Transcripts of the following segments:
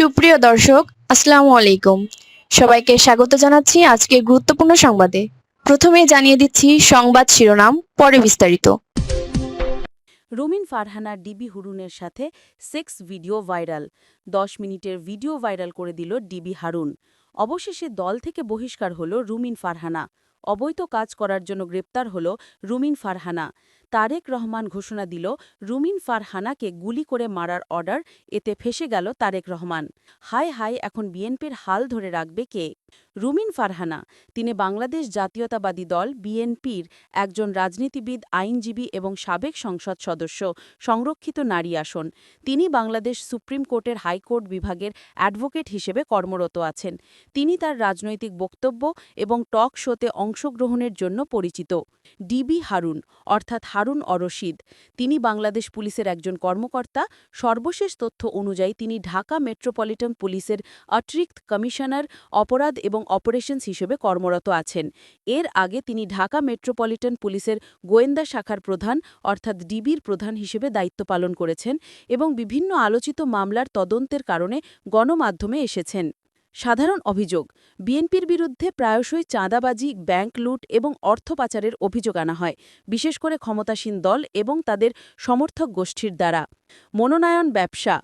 সুপ্রিয় দর্শক, আসসালামু আলাইকুম। সবাইকে স্বাগত জানাচ্ছি আজকে গুরুত্বপূর্ণ সংবাদে। প্রথমে জানিয়ে দিচ্ছি সংবাদ শিরোনাম, পরে বিস্তারিত। রুমিন ফারহানা ডিবি হুরুনের সাথে সেক্স ভিডিও ভাইরাল। দশ মিনিটের ভিডিও ভাইরাল করে দিল ডিবি হারুন। অবশেষে দল থেকে বহিষ্কার হল রুমিন ফারহানা। অবৈধ কাজ করার জন্য গ্রেপ্তার হল রুমিন ফারহানা। তারেক রহমান ঘোষণা দিল, রুমিন ফারহানাকে গুলি করে মারার অর্ডার, এতে ফেসে গেল তারেক রহমান। হায় হায়, এখন বিএনপির হাল ধরে রাখবে কে? রুমিন ফারহানা, তিনি বাংলাদেশ জাতীয়তাবাদী দল, বিএনপির একজন রাজনীতিবিদ, আইনজীবী এবং সাবেক সংসদ সদস্য, সংরক্ষিত নারী আসন। তিনি বাংলাদেশ সুপ্রিম কোর্টের হাইকোর্ট বিভাগের অ্যাডভোকেট হিসেবে কর্মরত আছেন। তিনি তার রাজনৈতিক বক্তব্য এবং টক শোতে অংশগ্রহণের জন্য পরিচিত। ডিবি হারুন, অর্থাৎ হারুন অরশিদ। তিনি বাংলাদেশ পুলিশের একজন কর্মকর্তা। সর্বশেষ তথ্য অনুযায়ী তিনি ঢাকা মেট্রোপলিটন পুলিশের অতিরিক্ত কমিশনার, অপরাধ এবং অপারেশনস হিসেবে কর্মরত আছেন। এর আগে তিনি ঢাকা মেট্রোপলিটন পুলিশের গোয়েন্দা শাখার প্রধান, অর্থাৎ ডিবির প্রধান হিসেবে দায়িত্ব পালন করেছেন এবং বিভিন্ন আলোচিত মামলার তদন্তের কারণে গণমাধ্যমে এসেছেন। সাধারণ অভিযোগ, বিএনপির বিরুদ্ধে প্রায়শই চাঁদাবাজি, ব্যাংক লুট এবং অর্থ পাচারের অভিযোগ আনা হয়, বিশেষ করে ক্ষমতাসীন দল এবং তাদের সমর্থক গোষ্ঠীর দ্বারা। মনোনয়ন ব্যবসা,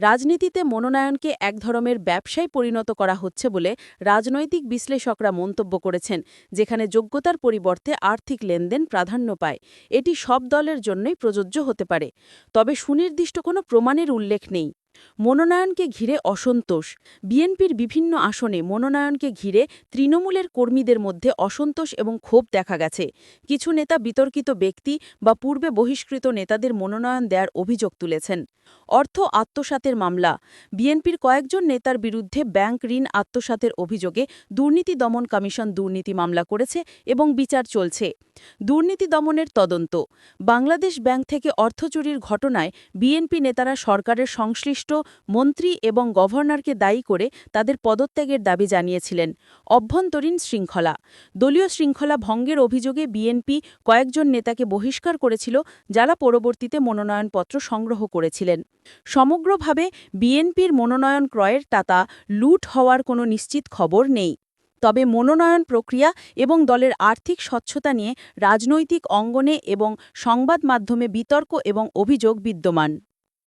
রাজনীতিতে মনোনয়নকে এক ধরনের ব্যবসায় পরিণত করা হচ্ছে বলে রাজনৈতিক বিশ্লেষকরা মন্তব্য করেছেন, যেখানে যোগ্যতার পরিবর্তে আর্থিক লেনদেন প্রাধান্য পায়। এটি সব দলের জন্যই প্রযোজ্য হতে পারে। তবে সুনির্দিষ্ট কোনো প্রমাণের উল্লেখ নেই। মনোনয়নকে ঘিরে অসন্তোষ। বিএনপির বিভিন্ন আসনে মনোনয়নকে ঘিরে তৃণমূলের কর্মীদের মধ্যে অসন্তোষ এবং ক্ষোভ দেখা গেছে। কিছু নেতা বিতর্কিত ব্যক্তি বা পূর্বে বহিষ্কৃত নেতাদের মনোনয়ন দেওয়ার অভিযোগ তুলেছেন। অর্থ আত্মসাতের মামলা। বিএনপির কয়েকজন নেতার বিরুদ্ধে ব্যাংক ঋণ আত্মসাতের অভিযোগে দুর্নীতি দমন কমিশন দুর্নীতি মামলা করেছে এবং বিচার চলছে। দুর্নীতি দমনের তদন্ত। বাংলাদেশ ব্যাংক থেকে অর্থ চুরির ঘটনায় বিএনপি নেতারা সরকারের সংশ্লিষ্ট মন্ত্রী এবং গভর্নরকে দায়ী করে তাদের পদত্যাগের দাবি জানিয়েছিলেন। অভ্যন্তরীণ শৃঙ্খলা। দলীয় শৃঙ্খলা ভঙ্গের অভিযোগে বিএনপি কয়েকজন নেতাকে বহিষ্কার করেছিল, যারা পরবর্তীতে মনোনয়নপত্র সংগ্রহ করেছিলেন। সমগ্রভাবে বিএনপির মনোনয়ন ক্রয়ের টাকা লুট হওয়ার কোনো নিশ্চিত খবর নেই। তবে মনোনয়ন প্রক্রিয়া এবং দলের আর্থিক স্বচ্ছতা নিয়ে রাজনৈতিক অঙ্গনে এবং সংবাদ মাধ্যমে বিতর্ক এবং অভিযোগ বিদ্যমান।